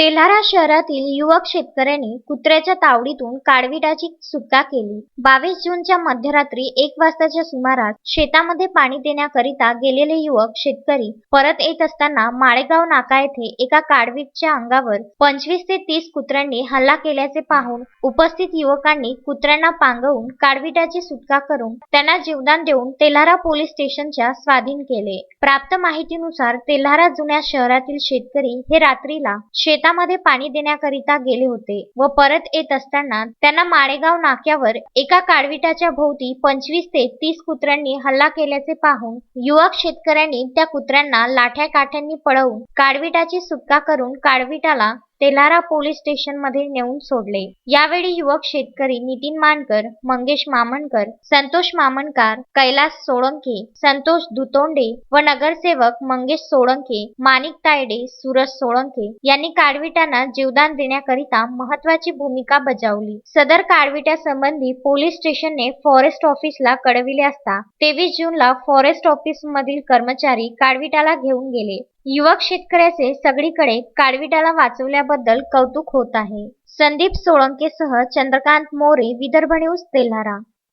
तेल्हारा शहरातील युवक शेतकऱ्यांनी कुत्र्याच्या तावडीतून काळविटाची सुटका केली. बावीस जूनच्या मध्यरात्री एक वाजताच्या सुमारास शेतामध्ये पाणी देण्याकरिता गेलेले युवक शेतकरी परत येत असताना माळेगाव नाका येथे एका काळवीटच्या अंगावर पंचवीस ते तीस कुत्र्यांनी हल्ला केल्याचे पाहून उपस्थित युवकांनी कुत्र्यांना पांगवून काळविटाची सुटका करून त्यांना जीवदान देऊन तेल्हारा पोलीस स्टेशनच्या स्वाधीन केले. प्राप्त माहितीनुसार तेल्हारा जुन्या शहरातील शेतकरी हे रात्रीला शेता शेतामध्ये पाणी देण्याकरिता गेले होते व परत येत असताना त्यांना माळेगाव नाक्यावर एका काळविटाच्या भोवती पंचवीस ते तीस कुत्र्यांनी हल्ला केल्याचे पाहून युवक शेतकऱ्यांनी त्या कुत्र्यांना लाठ्या काठ्यांनी पळवून काळविटाची सुटका करून काळविटाला तेलारा पोलीस स्टेशनमध्ये नेऊन सोडले. यावेळी युवक शेतकरी नितीन मानकर मंगेश मामणकर संतोष मामणकार कैलास सोळंके संतोष दुतोंडे व नगरसेवक मंगेश सोळंके माणिक तायडे सूरज सोळंके यांनी काडविटांना जीवदान देण्याकरिता महत्वाची भूमिका बजावली. सदर काळविट्यासंबंधी पोलीस स्टेशनने फॉरेस्ट ऑफिसला कळविले असता तेवीस जूनला फॉरेस्ट ऑफिस मधील कर्मचारी काळविटाला घेऊन गेले. युवक शेतकऱ्याचे सगळीकडे काळविटाला वाचवल्याबद्दल कौतुक होत आहे. संदीप सोळंकेसह चंद्रकांत मोरे विदर्भ न्यूज तेल्हारा.